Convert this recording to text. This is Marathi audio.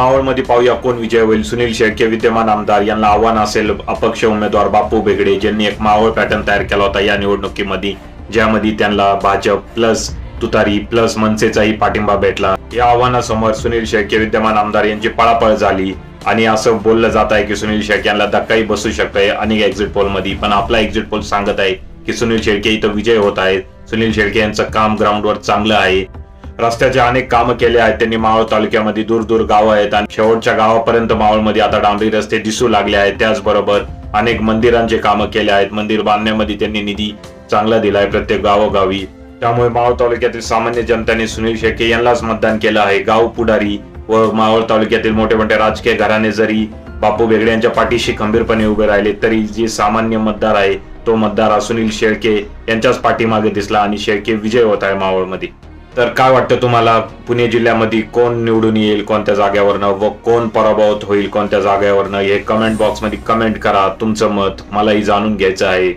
मावळमध्ये पाहूया. कोण विजय होईल? सुनील शेळके विद्यमान आमदार. यांना आव्हान असेल अपक्ष उमेदवार बापू बेगडे ज्यांनी एक मावळ पॅटर्न तयार केला होता या निवडणुकीमध्ये ज्यामध्ये त्यांना भाजप प्लस तुतारी प्लस मनसेचाही पाठिंबा भेटला. या आव्हानासमोर सुनील शेळके विद्यमान आमदार यांची पळापळ झाली. आणि असं बोललं जात आहे की सुनील शेळके यांना धक्काही बसू शकतोय अनेक एक्झिट पोलमध्ये. पण आपला एक्झिट पोल सांगत आहे की सुनील शेळके इथं विजय होत आहेत. सुनील शेळके यांचं काम ग्राउंडवर चांगलं आहे. रस्त्याचे अनेक कामं केले आहेत. त्यांनी मावळ तालुक्यामध्ये दूर दूर गावं आहेत आणि शेवटच्या गावापर्यंत मावळमध्ये आता डांबरी रस्ते दिसू लागले आहेत. त्याचबरोबर अनेक मंदिरांचे कामं केले आहेत. मंदिर बांधण्यामध्ये त्यांनी निधी चांगला दिलाय प्रत्येक गावोगावी. त्यामुळे मावळ तालुक्यातील सामान्य जनतेने सुनील शेळके यांनाच मतदान केलं आहे. गाव पुढारी व मावळ तालुक्यातील मोठे मोठे राजकीय घराणे जरी बापू बेगडे यांच्या पाठीशी खंबीरपणे उभे राहिले तरी जे सामान्य मतदार आहे तो मतदार सुनील शेळके यांच्याच पाठीमागे दिसला आणि शेळके विजय होत आहे मावळमध्ये. तर काय वाटतं तुम्हाला? पुणे जिल्ह्यामध्ये कोण निवडून येईल कोणत्या जाग्यावरनं व कोण पराभूत होईल कोणत्या जाग्यावरनं हे कमेंट बॉक्समध्ये कमेंट करा. तुमचं मत मलाही जाणून घ्यायचं आहे.